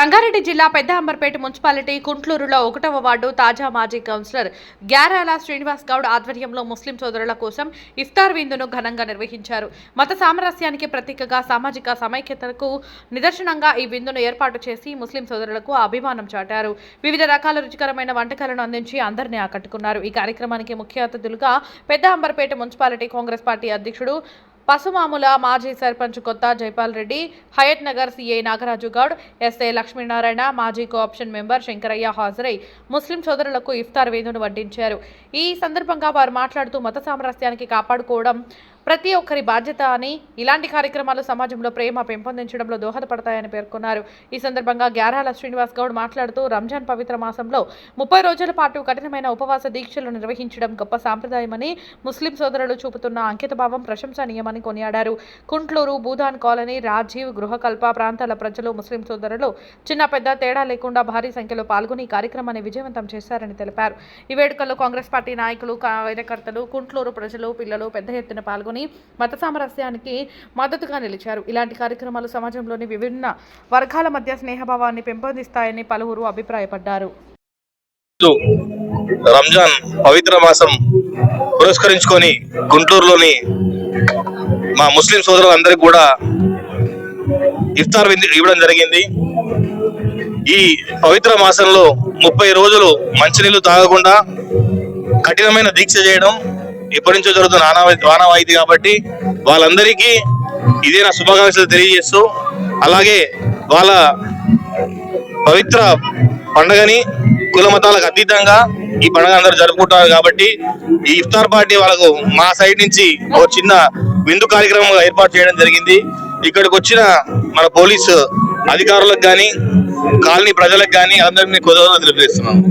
రంగారెడ్డి జిల్లా పెద్ద అంబర్పేట మున్సిపాలిటీ కుంట్లూరులో ఒకటవ వార్డు తాజా మాజీ కౌన్సిలర్ గ్యారాల శ్రీనివాస్ గౌడ్ ఆధ్వర్యంలో ముస్లిం సోదరుల కోసం ఇఫ్తార్ విందును ఘనంగా నిర్వహించారు. మత సామరస్యానికి ప్రతీకగా సామాజిక సమైక్యతకు నిదర్శనంగా ఈ విందును ఏర్పాటు చేసి ముస్లిం సోదరులకు అభిమానం చాటారు. వివిధ రకాల రుచికరమైన వంటకాలను అందించి అందరినీ ఆకట్టుకున్నారు. ఈ కార్యక్రమానికి ముఖ్య అతిథులుగా పెద్ద అంబర్పేట మున్సిపాలిటీ కాంగ్రెస్ పార్టీ అధ్యక్షుడు పసుమాముల మాజీ సర్పంచ్ కొత్త జైపాల్ రెడ్డి హయత్ నగర్ సీఐ నాగరాజు గౌడ్ ఎస్ఐ లక్ష్మీనారాయణ మాజీ కోఆప్షన్ మెంబర్ శంకరయ్య హాజరై ముస్లిం సోదరులకు ఇఫ్తార్ వేదును వడ్డించారు. ఈ సందర్భంగా వారు మాట్లాడుతూ మత సామరస్యానికి కాపాడుకోవడం ప్రతి ఒక్కరి బాధ్యత అని ఇలాంటి కార్యక్రమాలు సమాజంలో ప్రేమ పెంపొందించడంలో దోహదపడతాయని పేర్కొన్నారు. ఈ సందర్భంగా గ్యారాల శ్రీనివాస్ గౌడ్ మాట్లాడుతూ రంజాన్ పవిత్ర మాసంలో ముప్పై రోజుల పాటు కఠినమైన ఉపవాస దీక్షలు నిర్వహించడం గొప్ప సాంప్రదాయమని ముస్లిం సోదరులు చూపుతున్న అంకితభావం ప్రశంసనీయమని కొనియాడారు. కుంట్లూరు భూదాన్ కాలనీ రాజీవ్ గృహకల్ప ప్రాంతాల ప్రజలు ముస్లిం సోదరులు చిన్న పెద్ద తేడా లేకుండా భారీ సంఖ్యలో పాల్గొని ఈ కార్యక్రమాన్ని విజయవంతం చేశారని తెలిపారు. ఈ వేడుకల్లో కాంగ్రెస్ పార్టీ నాయకులు కార్యకర్తలు కుంట్లూరు ప్రజలు పిల్లలు పెద్ద ఎత్తున పాల్గొని మత సామరస్యానికి మద్దతుగా నిలిచారు. ఇలాంటి కార్యక్రమాలు సమాజంలోని విభిన్న వర్గాల మధ్య స్నేహభావాన్ని పెంపొందిస్తాయని పలువురు అభిప్రాయపడ్డారు. రంజాన్ పవిత్ర మాసం పురస్కరించుకొని గుంటూరులోని మా ముస్లిం సోదరులందరికీ కూడా ఇఫ్తార్ ఇవ్వడం జరిగింది. ఈ పవిత్ర మాసంలో ముప్పై రోజులు మంచినీళ్ళు తాగకుండా కఠినమైన దీక్ష చేయడం ఎప్పటి నుంచో జరుగుతున్న ఆనవాయితీ ఆనవాయితీ కాబట్టి వాళ్ళందరికీ ఇదే నా శుభాకాంక్షలు తెలియజేస్తూ అలాగే వాళ్ళ పవిత్ర పండగని కుల మతాలకు అతీతంగా ఈ పండుగ అందరూ జరుపుకుంటారు కాబట్టి ఈ ఇఫ్తార్ పార్టీ వాళ్ళకు మా సైడ్ నుంచి ఒక చిన్న విందు కార్యక్రమం ఏర్పాటు చేయడం జరిగింది. ఇక్కడికి వచ్చిన మన పోలీసు అధికారులకు కానీ కాలనీ ప్రజలకు కానీ అందరినీ కుదరదు తెలియజేస్తున్నాము.